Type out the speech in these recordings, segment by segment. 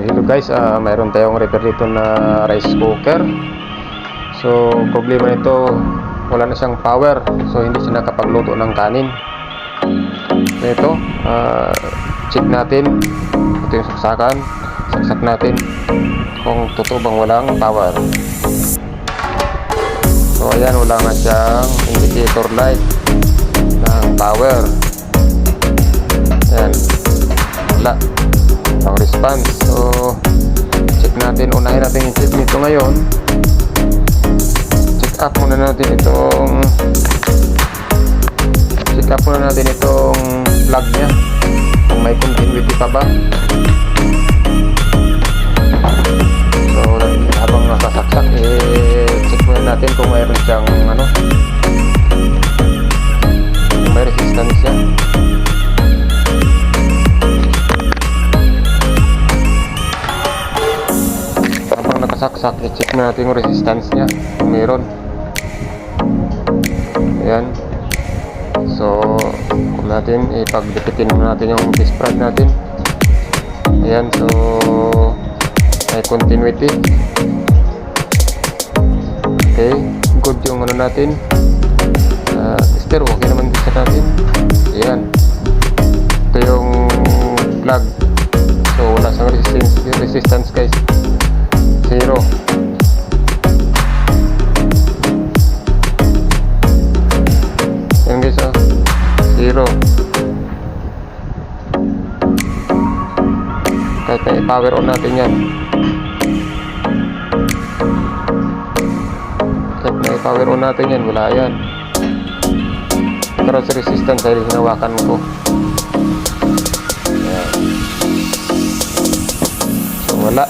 hello guys, ah mayroon tayong repair dito na rice cooker. So, problema nito, wala na siyang power. So, hindi siya nakapagluto ng kanin. Ito, ah check natin. Ito yung saksakan. Saksak natin kung totoo bang walang power. So, ayan, wala nga siyang indicator light ng power. Ayan, wala ang response. So check natin unahin natin yung check nito ngayon. Check up muna natin itong check up muna natin itong plug nya kung may continuity pa ba. So habang nakasaksak eh check muna natin kung mayroon siyang ano may resistance siya nakasaksak i-check na natin yung resistance niya kung meron. Ayan. So kung natin ipagdikitin muna natin yung disc natin. Ayan so may continuity. Okay good yung ano natin. Uh, tester okay naman tester natin. Ayan. Ito yung plug. So wala sa resistance resistance guys zero yan guys oh na i-power on natin yan. Kahit na i-power on natin yan wala yan. Pero sa resistance ay hinawakan ko so wala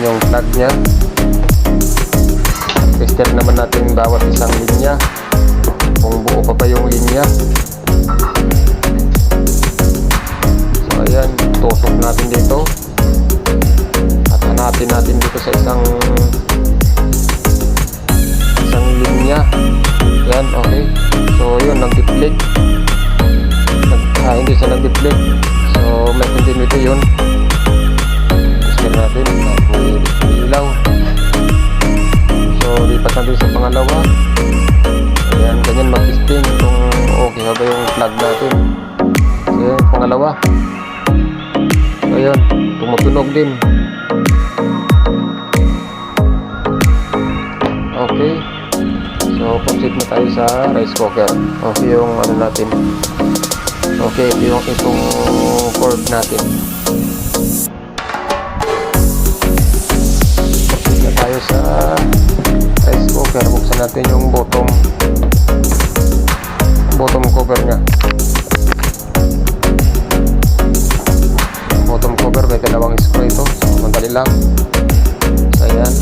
yung plug nya tester naman natin bawat isang linya. Kung buo pa ba yung linya. So ayan tusok natin dito. At hanapin natin dito sa isang isang linya. Yan okay. So yun nag-deflect nag, ah, hindi siya nag-deflect so may continuity yun natin at may ilaw. So lipat natin sa pangalawa. Ayan ganyan mag-testing kung okay ba yung plug natin. So yan pangalawa. So ayan tumutunog din. Okay. So proceed na tayo sa rice cooker. Okay yung ano natin. Okay yung itong cord natin sa rice cooker. Buksan natin yung bottom bottom cover nya bottom cover may dalawang screw ito so madali lang. So ayan.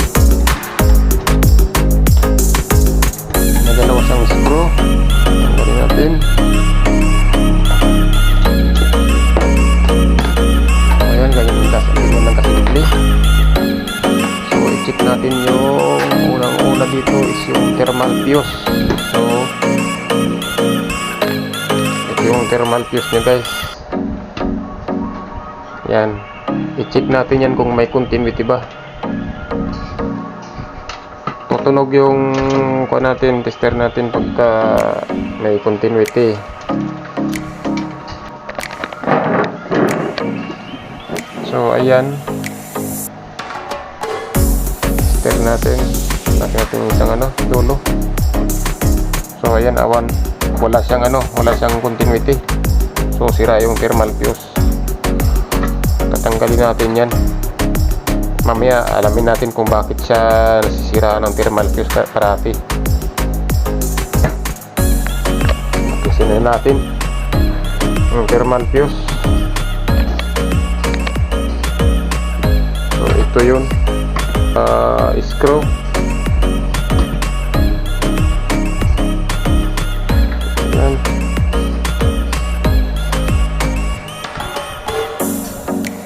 May dalawa siyang screw. Tanggalin natin natin yung unang-una dito is yung thermal fuse. So, ito yung thermal fuse niya guys. Yan. I-check natin yan kung may continuity ba. Tutunog yung kuha natin, tester natin pagka may continuity. So, ayan natin. Natin natin isang ano dulo. So ayan awan. Wala siyang ano wala siyang continuity. So sira yung thermal fuse. Tatanggalin natin yan. Mamaya alamin natin kung bakit siya nasisira ng thermal fuse parati. Na natin yung thermal fuse. So ito yun uh, screw.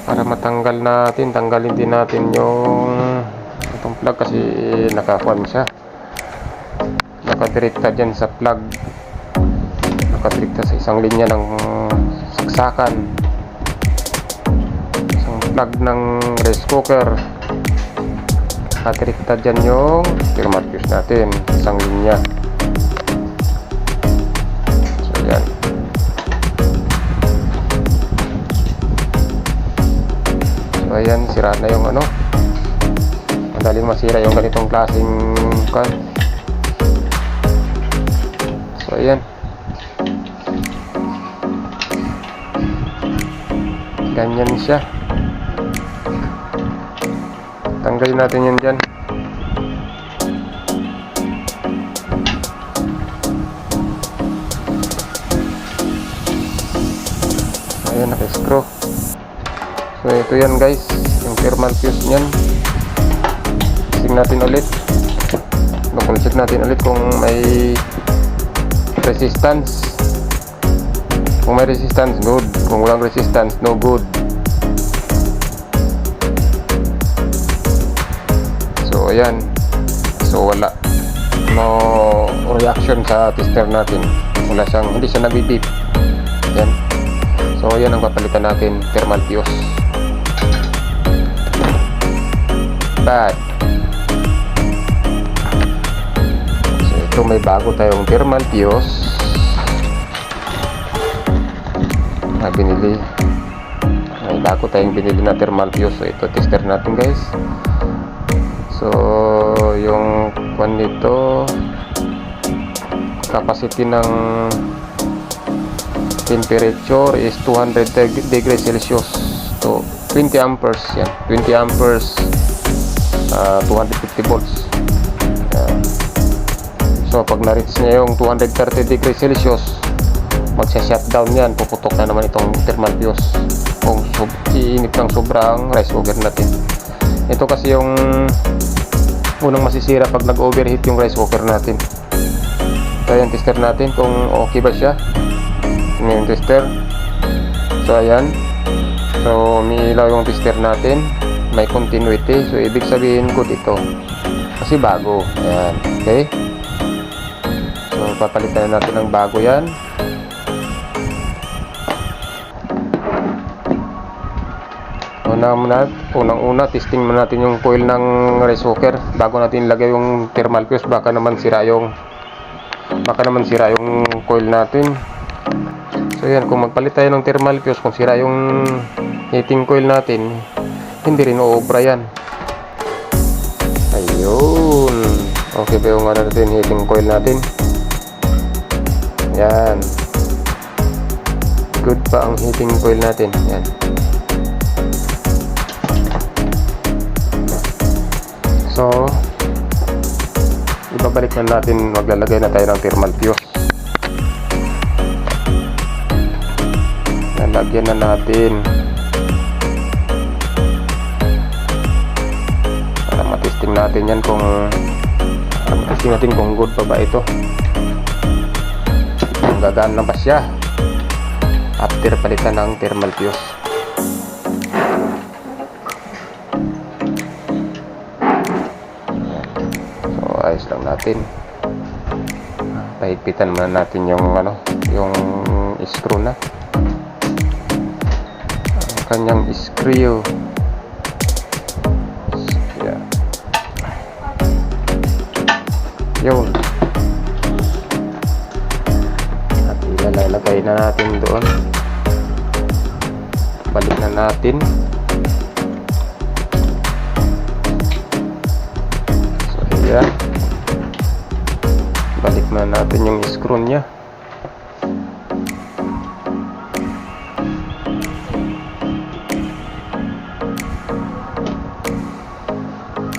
Para matanggal natin tanggalin din natin yung itong plug kasi nakakuan siya. Nakadirekta dyan sa plug. Nakatrikta sa isang linya ng saksakan. Plug ng rice cooker nakatiriktad dyan yung thermal fuse natin isang linya. So yan. So ayan sira na yung ano. Madaling masira yung ganitong klaseng kan. So ayan. Ganyan siya tanggalin natin yan dyan. Ayan naka-screw. So ito yan guys. Yung thermal fuse nyan check natin ulit. Double check natin ulit kung may resistance. Kung may resistance good. Kung walang resistance no good ayan so wala. No reaction sa tester natin. Wala siyang hindi siya nabibip yan. So ayan ang papalitan natin thermal fuse. Bad. So ito may bago tayong thermal fuse. Na binili. May bago tayong binili na thermal fuse. So ito tester natin guys so yung kwan nito capacity ng temperature is 200 deg- degrees celsius. To 20 amperes yan. 20 amperes ah, 250 volts. So pag na-reach niya yung 230 degrees celsius magsa-shutdown yan. Puputok na naman itong thermal fuse. Kung iinit ng sobrang rice cooker natin. Ito kasi yung unang masisira pag nag-overheat yung rice cooker natin. So ayan tester natin kung okay ba siya. Tingnan yung tester. So ayan. So umiilaw yung tester natin. May continuity. So ibig sabihin good ito. Kasi bago. Ayan. Okay? So papalitan na natin ng bago yan. Una muna, unang una, testing muna natin yung coil ng rice bago natin ilagay yung thermal fuse baka naman sira yung baka naman sira yung coil natin. So yan, kung magpalit tayo ng thermal fuse kung sira yung heating coil natin hindi rin uubra yan. Ayun. Okay ba yung natin, heating coil natin. Yan. Good pa ang heating coil natin. Yan ibabalik na natin, maglalagay na tayo ng thermal fuse. Lalagyan na natin. Para matesting natin yan kung matesting natin kung good pa ba ito. Kung gagaan na ba siya after palitan ng thermal fuse. Natin. Pahigpitan muna natin yung ano, yung screw na. Ang kanyang screw. Yeah. Yun. At ilalagay na natin doon. Balik na natin. Na natin yung screw niya.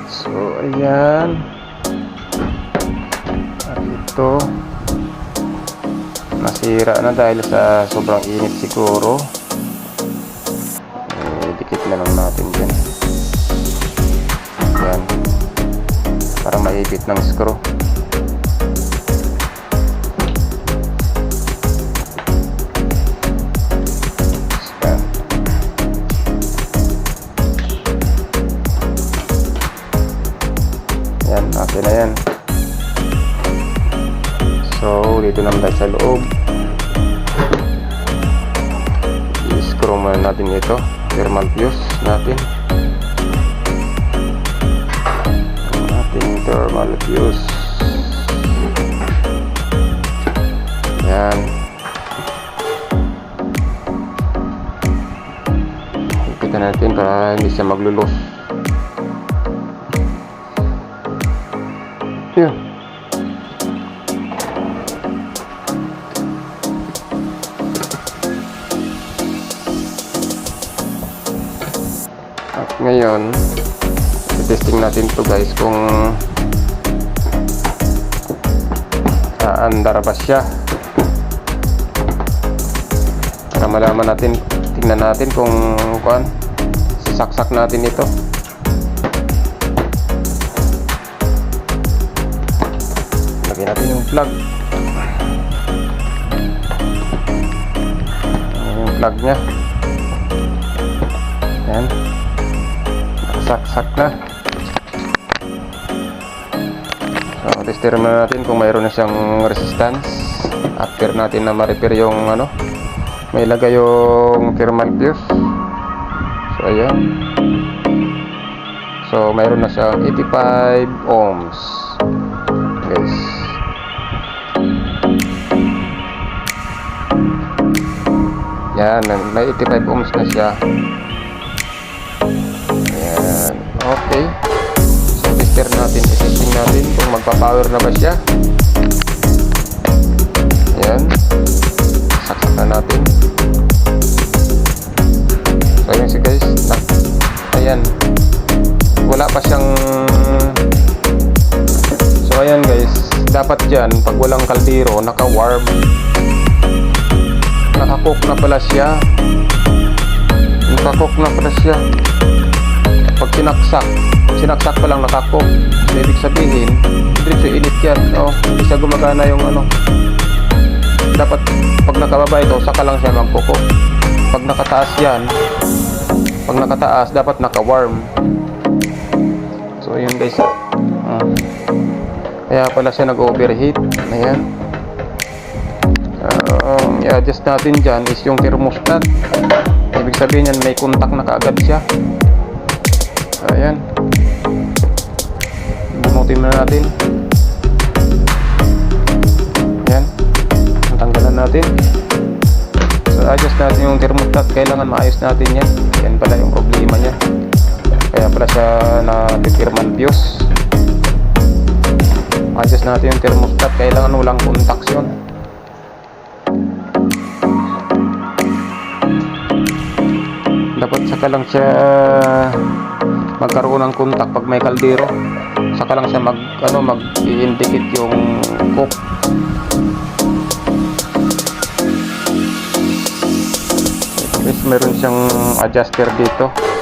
So, ayan. At ito. Nasira na dahil sa sobrang init siguro. Eh, dikit na lang natin dyan. Yan para maipit ng screw. Dito naman tayo sa loob. I-screw muna natin ito. Thermal fuse natin. Ating thermal fuse. Yan. Kita natin para hindi siya maglulos. Yun. Ngayon, testing natin to guys kung aandar ba siya. Para malaman natin, tingnan natin kung kuan, saksak natin ito. Lagyan natin yung plug. Yung plug niya. Yan. Nakasaksak na. So, tester muna natin kung mayroon na siyang resistance. After natin na ma-repair yung ano, may lagay yung thermal fuse. So, ayan. So, mayroon na siyang 85 ohms. Guys. Yan, may 85 ohms na siya. Tester natin. Testing natin kung magpa-power na ba siya. Ayan. Saksak na natin. So, ayan si guys. Ayan. Wala pa siyang... So, ayan guys. Dapat dyan, pag walang kaldero, naka-warm. Nakakook na pala siya. Nakakook na pala siya pag sinaksak, sinaksak pa lang nakakok, so, ibig sabihin, diretso init yan, no? Hindi siya gumagana yung ano. Dapat, pag nakababa ito, saka lang siya magkukok. Pag nakataas yan, pag nakataas, dapat naka-warm. So, yun guys. ah. kaya pala siya nag-overheat. Ayan. Uh, i-adjust natin dyan is yung thermostat. Ibig sabihin yan, may contact na kaagad siya. Ayan. Bunutin na natin. Ayan. Tanggalan natin. So, adjust natin yung thermostat. Kailangan maayos natin yan. Yan pala yung problema niya. Kaya pala siya na thermal fuse. Adjust natin yung thermostat. Kailangan walang contaction. Dapat saka lang siya magkaroon ng contact pag may kaldero saka lang siya mag ano mag indicate yung cook meron siyang adjuster dito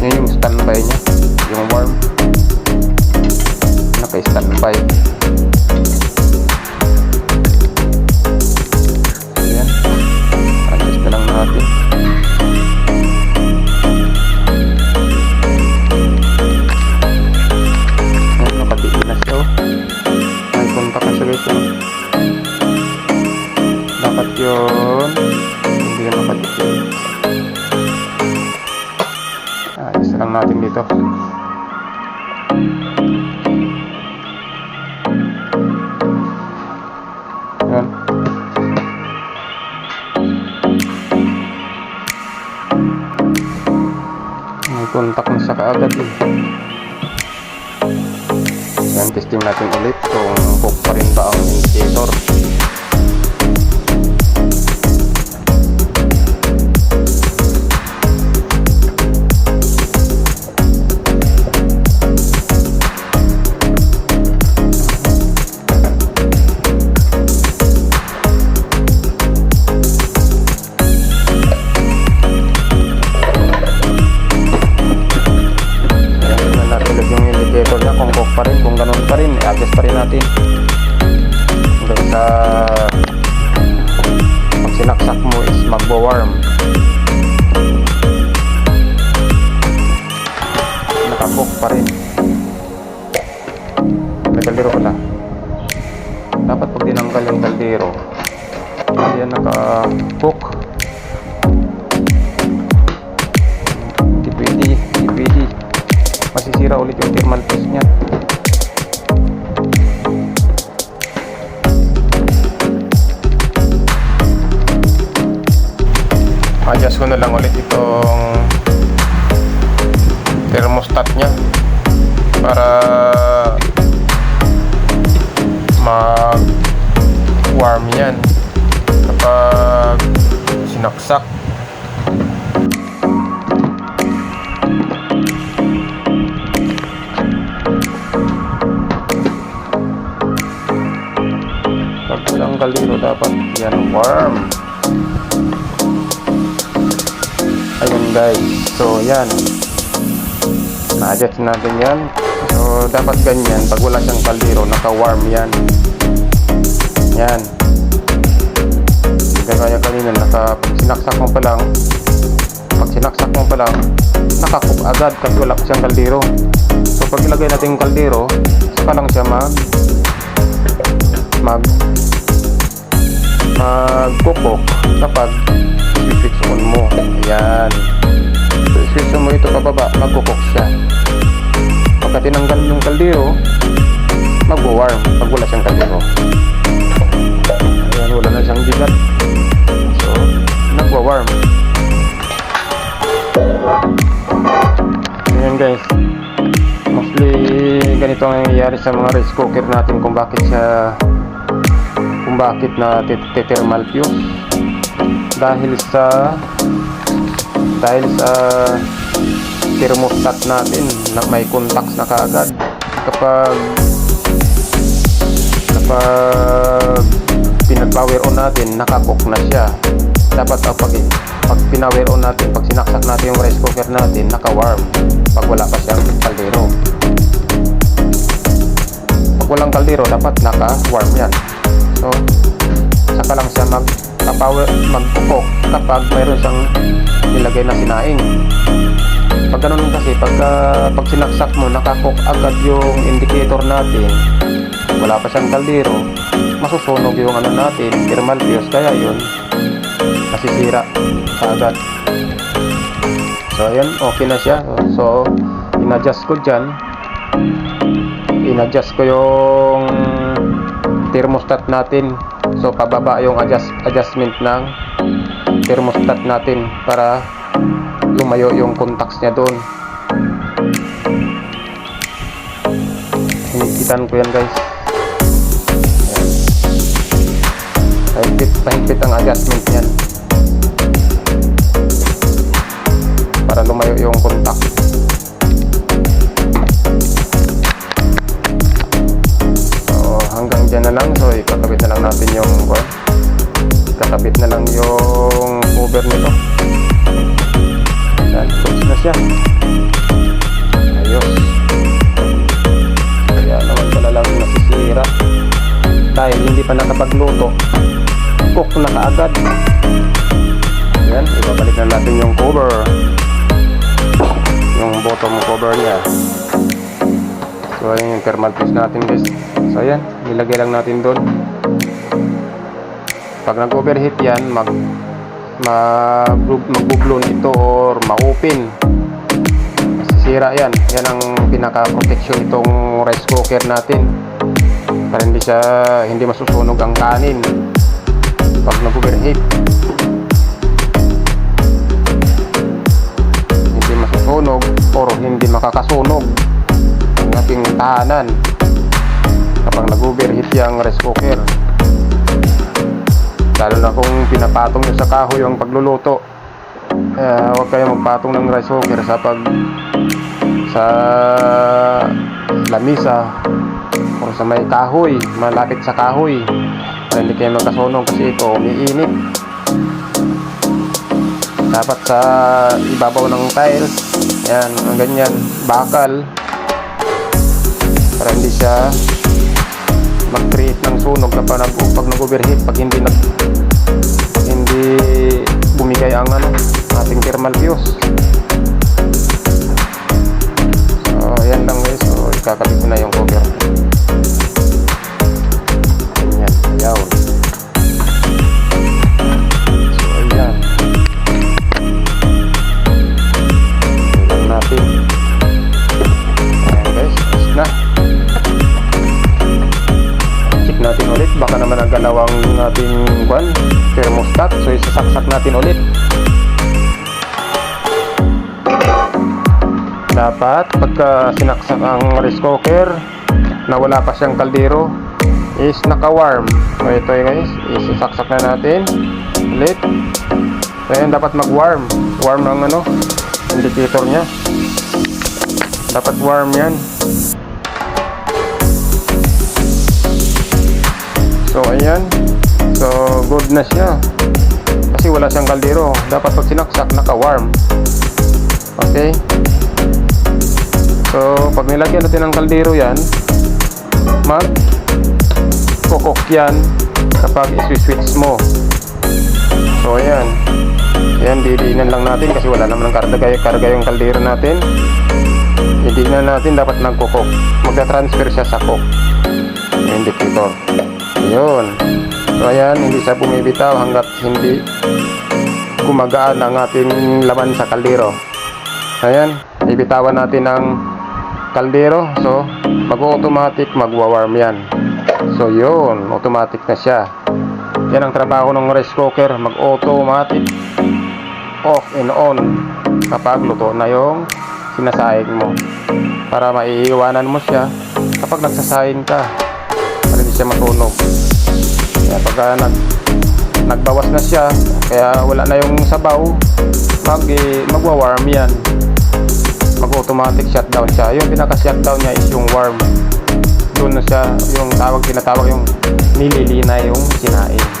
yun yung standby niya. Yung warm. Naka standby Contact na siya kaagad eh. Yan, testing natin ulit kung hook pa rin ba ang indicator. Sinaksak. Pag walang kaldero dapat yan warm. Ayun guys. So yan. Na-adjust natin yan. So dapat ganyan. Pag wala siyang kaldero naka warm yan. Yan kaya kanina naka sinaksak mo pa lang. Pag sinaksak mo pa lang nakakook agad kasi wala pa siyang kaldero. So pag ilagay natin yung kaldero saka lang siya mag mag magkukok kapag i-fix on mo. Ayan. So i-switch mo ito pababa magkukok siya. Pagka tinanggal yung kaldero magwa-warm pag wala siyang kaldero. Ayan wala na siyang bigat nagwa-warm. Ayan guys. Mostly ganito ang nangyayari sa mga rice cooker natin kung bakit siya kung bakit na thermal fuse. Dahil sa dahil sa thermostat natin na may contacts na kaagad. Kapag kapag pinag-power on natin nakakook na siya dapat ah, pag, pag pinower on natin pag sinaksak natin yung rice cooker natin naka-warm. Pag wala pa siyang kaldero. Pag walang kaldero dapat naka-warm yan. So saka lang siya mag power magkukok kapag mayroon siyang nilagay na sinaing. Pag ganun kasi pag, ah, pag sinaksak mo nakakok agad yung indicator natin. Wala pa siyang kaldero masusunog yung ano natin thermal fuse. Kaya yun nasisira sa agad. So ayan okay na siya. So in-adjust ko dyan. In-adjust ko yung thermostat natin. So pababa yung adjust, adjustment ng thermostat natin para lumayo yung contacts niya doon. Hinigitan ko yan guys. Pahigpit ang adjustment niyan para lumayo yung contact. So hanggang dyan na lang. So ikakabit na lang natin yung kwan kakabit na lang yung cover nito. Yan goods na siya. Ayos. Kaya naman pala lang nasisira. Dahil hindi pa nakapagluto. Cook na kaagad. Yan ibabalik na natin yung cover yung bottom cover niya so ayun yung thermal piece natin guys so ayan nilagay lang natin doon pag nag overheat yan mag mag magbublown ito or ma-open masisira yan. Yan ang pinaka-protection itong rice cooker natin. Para hindi siya, hindi masusunog ang kanin pag nag-overheat. Hindi masusunog or hindi makakasunog ang ating tahanan kapag nag-overheat yung rice cooker. Lalo na kung pinapatong nyo sa kahoy ang pagluluto. Kaya huwag kayo magpatong ng rice cooker sa pag sa lamisa o sa may kahoy, malapit sa kahoy. Para hindi kayo magkasunog kasi ito umiinit. Dapat sa ibabaw ng tiles, yan, ang ganyan, bakal. Para hindi siya mag-create ng sunog na pag, pag nag-overheat, pag hindi nag hindi bumigay ang ano, ating thermal fuse. So, yan lang guys. So, ikakabit ko na yung cover. Baka naman nagalaw ang ating buwan. Thermostat. So, isasaksak natin ulit. dapat pagka sinaksak ang rice cooker na wala pa siyang kaldero is naka-warm so ito guys isasaksak na natin ulit so yan dapat mag-warm warm ang ano indicator nya dapat warm yan so ayan so good na siya kasi wala siyang kaldero dapat pag sinaksak naka-warm okay So, pag nilagyan natin ng kaldero yan, mag kukok yan kapag isi-switch mo. So, ayan. Ayan, didiinan lang natin kasi wala naman ng karga, karga yung kaldero natin. Didiinan natin, dapat nagkukok. Magta-transfer siya sa cook. Yung indicator. Yun. So, ayan, hindi siya bumibitaw hanggat hindi gumagaan ang ating laman sa kaldero. Ayan, ibitawan natin ang kaldero. So, mag-automatic magwa-warm yan. So, yun. Automatic na siya. Yan ang trabaho ng rice cooker. Mag-automatic off and on kapag luto na yung sinasahing mo. Para maiiwanan mo siya kapag nagsasahing ka. Siya matunog. Kaya pagka nag, nagbawas na siya, kaya wala na yung sabaw, mag, eh, magwa-warm yan mag-automatic shutdown siya. Yung pinaka-shutdown niya is yung warm. Doon na siya, yung tawag, tinatawag yung nililina yung sinain.